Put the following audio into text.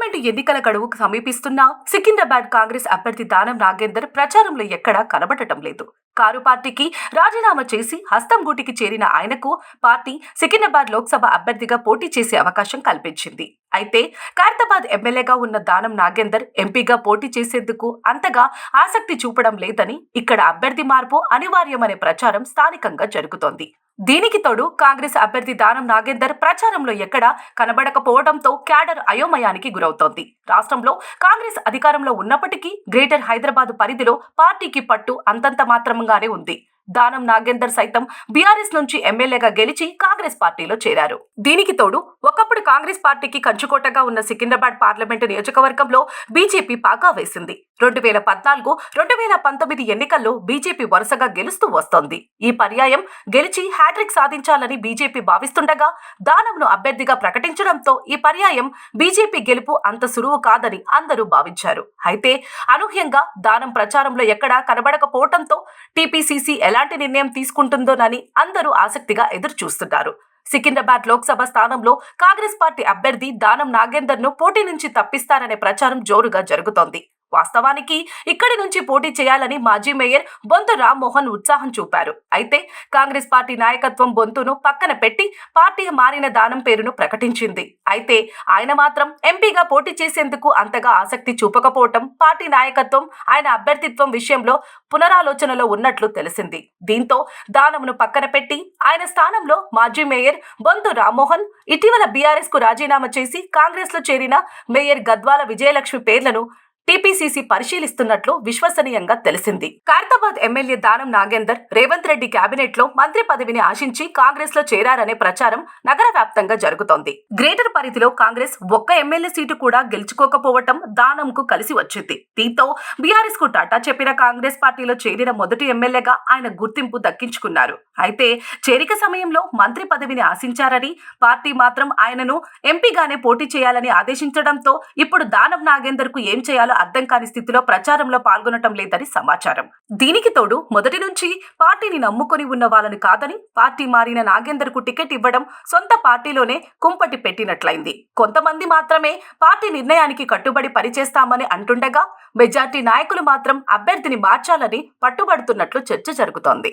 Parliament ఎన్నికల గడువు సమీపిస్తున్నా సికింద్రాబాద్ కాంగ్రెస్ అభ్యర్థి దానం నాగేందర్ ప్రచారంలో ఎక్కడా కనబడటం లేదు. కారు పార్టీకి రాజీనామా చేసి హస్తం గూటికి చేరిన ఆయనకు పార్టీ సికింద్రాబాద్ లోక్సభ అభ్యర్థిగా పోటీ చేసే అవకాశం కల్పించింది. అయితే ఖైరతాబాద్ ఎమ్మెల్యేగా ఉన్న దానం నాగేందర్ ఎంపీగా పోటీ చేసేందుకు అంతగా ఆసక్తి చూపడం లేదని ఇక్కడ అభ్యర్థి మార్పు అనివార్యమనే ప్రచారం స్థానికంగా జరుగుతోంది. దీనికి తోడు కాంగ్రెస్ అభ్యర్థి దానం నాగేందర్ ప్రచారంలో ఎక్కడా కనబడకపోవడంతో క్యాడర్ అయోమయానికి గురవుతోంది. రాష్ట్రంలో కాంగ్రెస్ అధికారంలో ఉన్నప్పటికీ గ్రేటర్ హైదరాబాద్ పరిధిలో పార్టీకి పట్టు అంతంత మాత్రంగానే ఉంది. దానం నాగేందర్ సైతం బీఆర్ఎస్ నుంచి ఎమ్మెల్యేగా గెలిచి కాంగ్రెస్ పార్టీలో చేరారు. దీనికి తోడు ఒకప్పుడు కాంగ్రెస్ పార్టీకి కంచుకోటగా ఉన్న సికింద్రాబాద్ పార్లమెంటు నియోజకవర్గంలో బీజేపీ పాకా వేసింది. రెండు వేల పద్నాలుగు రెండు వేల పంతొమ్మిది ఎన్నికల్లో బీజేపీ వరుసగా గెలుస్తూ వస్తోంది. ఈ పర్యాయం గెలిచి హ్యాట్రిక్ సాధించాలని బీజేపీ భావిస్తుండగా దానంను అభ్యర్థిగా ప్రకటించడంతో ఈ పర్యాయం బీజేపీ గెలుపు అంత సులువు కాదని అందరూ భావించారు. అయితే అనూహ్యంగా దానం ప్రచారంలో ఎక్కడా కనబడకపోవడంతో టీపీసీసీ ఎలాంటి నిర్ణయం తీసుకుంటుందోనని అందరూ ఆసక్తిగా ఎదురు చూస్తున్నారు సికింద్రాబాద్ లోక్సభ స్థానంలో కాంగ్రెస్ పార్టీ అభ్యర్థి దానం నాగేందర్ను పోటీ నుంచి తప్పిస్తారనే ప్రచారం జోరుగా జరుగుతోంది. వాస్తవానికి ఇక్కడి నుంచి పోటీ చేయాలని మాజీ మేయర్ బొంతు రామ్మోహన్ ఉత్సాహం చూపారు. అయితే కాంగ్రెస్ పార్టీ నాయకత్వం బొంతును పక్కన పెట్టి పార్టీ మారిన దానం పేరును ప్రకటించింది. అయితే ఆయన మాత్రం ఎంపీగా పోటీ చేసేందుకు అంతగా ఆసక్తి చూపకపోవటం పార్టీ నాయకత్వం ఆయన అభ్యర్థిత్వం విషయంలో పునరాలోచనలో ఉన్నట్లు తెలిసింది. దీంతో దానంను పక్కన పెట్టి ఆయన స్థానంలో మాజీ మేయర్ బొంతు రామ్మోహన్ ఇటీవల బీఆర్ఎస్కు రాజీనామా చేసి కాంగ్రెస్లో చేరిన మేయర్ గద్వాల విజయలక్ష్మి పేర్లను టీపీసీసీ పరిశీలిస్తున్నట్లు విశ్వసనీయంగా తెలిసింది. ఖైరతాబాద్ ఎమ్మెల్యే దానం నాగేందర్ రేవంత్ రెడ్డి కేబినెట్లో మంత్రి పదవిని ఆశించి కాంగ్రెస్లో చేరారనే ప్రచారం నగర వ్యాప్తంగా జరుగుతోంది. గ్రేటర్ పరిధిలో కాంగ్రెస్ ఒక్క ఎమ్మెల్యే సీటు కూడా గెలుచుకోకపోవటం దానంకు కలిసి వచ్చింది. దీంతో బీఆర్ఎస్కు టాటా చెప్పిన కాంగ్రెస్ పార్టీలో చేరిన మొదటి ఎమ్మెల్యేగా ఆయన గుర్తింపు దక్కించుకున్నారు. అయితే చేరిక సమయంలో మంత్రి పదవిని ఆశించారని పార్టీ మాత్రం ఆయనను ఎంపీగానే పోటీ చేయాలని ఆదేశించడంతో ఇప్పుడు దానం నాగేందర్కు ఏం చేయాలో అర్థం కాని స్థితిలో ప్రచారంలో పాల్గొనటం లేదని సమాచారం. దీనికి తోడు మొదటి నుంచి పార్టీని నమ్ముకొని ఉన్న వాళ్ళని కాదని పార్టీ మారిన నాగేందర్కు టికెట్ ఇవ్వడం సొంత పార్టీలోనే కుంపటి పెట్టినట్లయింది. కొంతమంది మాత్రమే పార్టీ నిర్ణయానికి కట్టుబడి పనిచేస్తామని అంటుండగా మెజార్టీ నాయకులు మాత్రం అభ్యర్థిని మార్చాలని పట్టుబడుతున్నట్లు చర్చ జరుగుతోంది.